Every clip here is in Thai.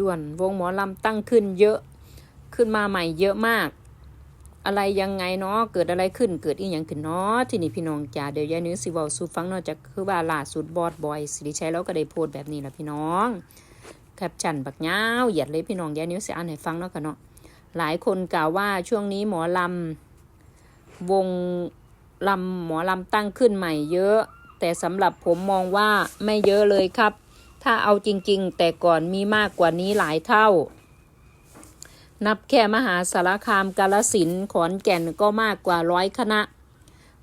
ด่วนวงหมอลำตั้งขึ้นเยอะขึ้นมาใหม่เยอะมาก อะไรยังไงเนาะเกิดอะไรขึ้นเกิดอีหยังขึ้นเนาะที่นี่พี่น้องจ๋าเดี๋ยวยายนิ้วสิวาสูฟังเนอกจากคือว่าล่าสุดบอดบอยสิริชัยแล้วก็ได้โพสแบบนี้ละพี่น้องแคปชั่นบักยาเหยียดเลยพี่น้องยายนิ้วสิอ่านให้ฟังเนาะค่ะเนาะหลายคนกล่าวว่าช่วงนี้หมอลำวงลำหมอลำตั้งขึ้นใหม่เยอะ แต่สำหรับผมมองว่าไม่เยอะเลยครับ ถ้าเอาจริงๆ แต่ก่อนมีมากกว่านี้หลายเท่า นับแค่มหาสารคามกาลสินขอนแก่นก็มากกว่าร้อยคณะ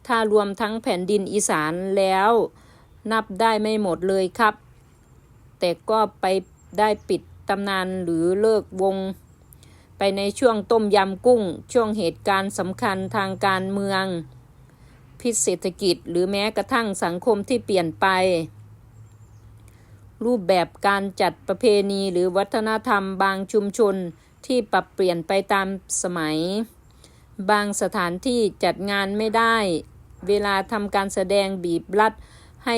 ถ้ารวมทั้งแผ่นดินอีสานแล้ว นับได้ไม่หมดเลยครับ แต่ก็ไปได้ปิดตำนานหรือเลิกวง ไปในช่วงต้มยำกุ้ง ช่วงเหตุการณ์สำคัญทางการเมือง พิษเศรษฐกิจหรือแม้กระทั่งสังคมที่เปลี่ยนไป รูปแบบการจัดประเพณีหรือวัฒนธรรมบางชุมชนที่ปรับเปลี่ยนไปตามสมัย บางสถานที่จัดงานไม่ได้ เวลาทำการแสดงบีบรัด ให้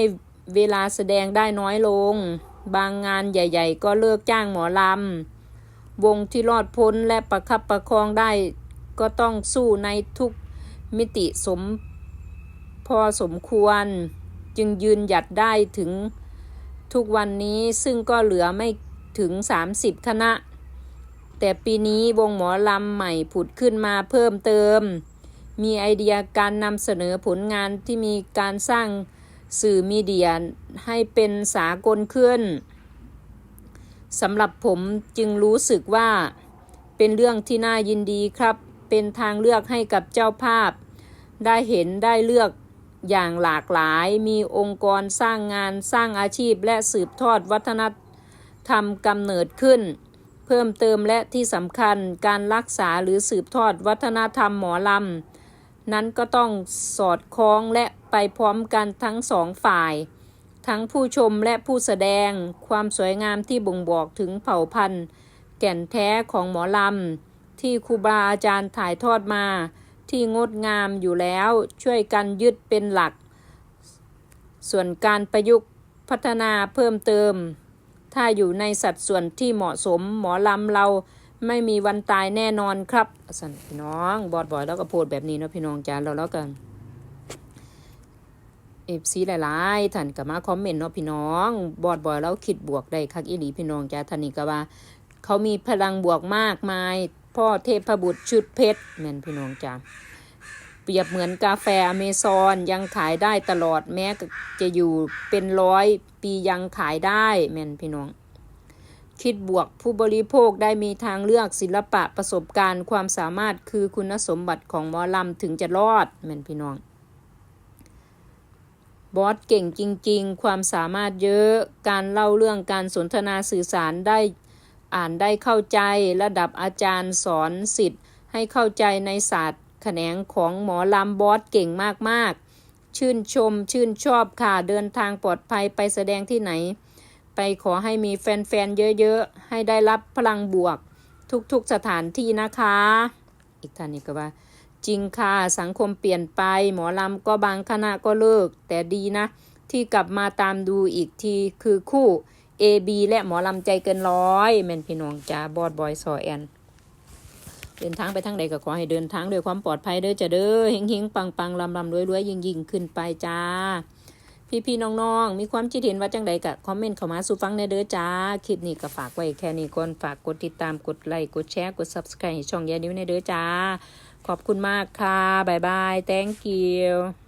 เวลาแสดงได้น้อยลง บางงานใหญ่ๆ ก็เลิกจ้างหมอลำ วงที่รอดพ้นและประคับประคองได้ ก็ต้องสู้ในทุกมิติสมพอสมควร จึงยืนหยัดได้ถึง ทุกวันนี้ซึ่งก็เหลือไม่ถึง 30 คณะ แต่ปีนี้วงหมอลำใหม่ผุดขึ้นมาเพิ่มเติม มีไอเดียการนำเสนอผลงานที่มีการสร้างสื่อมีเดียให้เป็นสากลขึ้นสำหรับผมจึงรู้สึกว่า เป็นเรื่องที่น่ายินดีครับ เป็นทางเลือกให้กับเจ้าภาพ ได้เห็นได้เลือก อย่างหลากหลาย มีองค์กรสร้างงานสร้างอาชีพและสืบทอดวัฒนธรรมกำเนิดขึ้น เพิ่มเติมและที่สำคัญการรักษาหรือสืบทอดวัฒนธรรมหมอลำนั้นก็ต้องสอดคล้องและไปพร้อมกันทั้งสองฝ่าย ทั้งผู้ชมและผู้แสดงความสวยงามที่บ่งบอกถึงเผ่าพันธุ์ แก่นแท้ของหมอลำที่ครูบาอาจารย์ถ่ายทอดมา ที่งดงามอยู่แล้ว ช่วยกันยึดเป็นหลัก ส่วนการประยุกต์พัฒนาเพิ่มเติม ถ้าอยู่ในสัดส่วนที่เหมาะสมหมอลำเราไม่มีวันตายแน่นอนครับสันพี่น้องบอดบอยแล้วก็โพดแบบนี้เนาะพี่น้องจ้าเราแล้วกันเอฟซีหลายๆท่านก็มาคอมเมนต์เนาะพี่น้อง บอดบอยแล้วคิดบวกได้คักอีหลีพี่น้องจ้าท่านนี้ก็ว่า เขามีพลังบวกมากมาย พ่อเทพบุตรชุดเพชรแม่นพี่น้องจ้าเปรียบเหมือนกาแฟอเมซอนยังขายได้ตลอดแม้จะอยู่เป็นร้อยปียังขายได้แม่นพี่น้อง คิดบวกผู้บริโภคได้มีทางเลือกศิลปะประสบการณ์ความสามารถคือคุณสมบัติของหมอลำถึงจะรอดแม่นพี่น้อง บอสเก่งจริง ๆ ความสามารถเยอะการเล่าเรื่องการสนทนาสื่อสารได้ อ่านได้เข้าใจระดับอาจารย์สอนสิทธิ์ ให้เข้าใจในศาสตร์ แขนงของหมอลำบอสเก่งมากๆ ชื่นชมชื่นชอบค่ะเดินทางปลอดภัยไปแสดงที่ไหน ไปขอให้มีแฟนๆ เยอะๆ ให้ได้รับพลังบวก ทุกๆสถานที่นะคะ อีกท่านนี้ก็ว่า จริงค่ะสังคมเปลี่ยนไป หมอลำก็บางคณะก็เลิก แต่ดีนะ ที่กลับมาตามดูอีกทีคือคู่ AB และหมอลำใจเกินร้อยแม่นพี่น้องจ้าบอดบอยซอแอนเดินทางไปทางใดก็ขอให้เดินทางด้วยความปลอดภัยเด้อจะเด้อเฮงเฮงปังปังลำลำรวยรวยยิ่งยิ่งขึ้นไปจ้า พี่พี่น้องน้องๆมีความคิดเห็นว่าจังใดกะคอมเมนต์เข้ามาสู่ฟังในเด้อจ้า คลิปนี้ก็ฝากไว้แค่นี้ก่อนฝากกดติดตามกดไลค์กดแชร์กด subscribe ให้ช่องยานิ้วในเด้อจ้า ขอบคุณมากค่ะบายบาย thank you